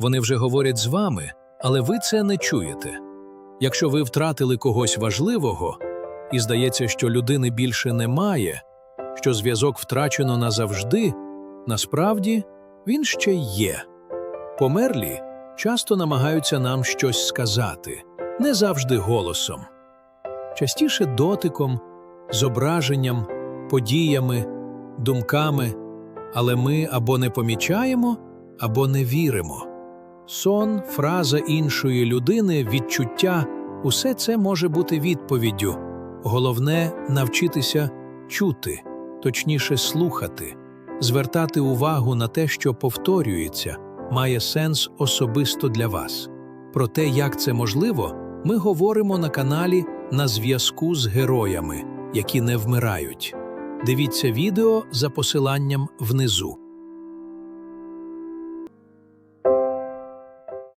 Вони вже говорять з вами, але ви це не чуєте. Якщо ви втратили когось важливого, і здається, що людини більше немає, що зв'язок втрачено назавжди, насправді він ще є. Померлі часто намагаються нам щось сказати, не завжди голосом, частіше дотиком, зображенням, подіями, думками, але ми або не помічаємо, або не віримо. Сон, фраза іншої людини, відчуття усе це може бути відповіддю. Головне навчитися чути, точніше слухати, звертати увагу на те, що повторюється, має сенс особисто для вас. Про те, як це можливо, ми говоримо на каналі на зв'язку з героями, які не вмирають. Дивіться відео за посиланням внизу.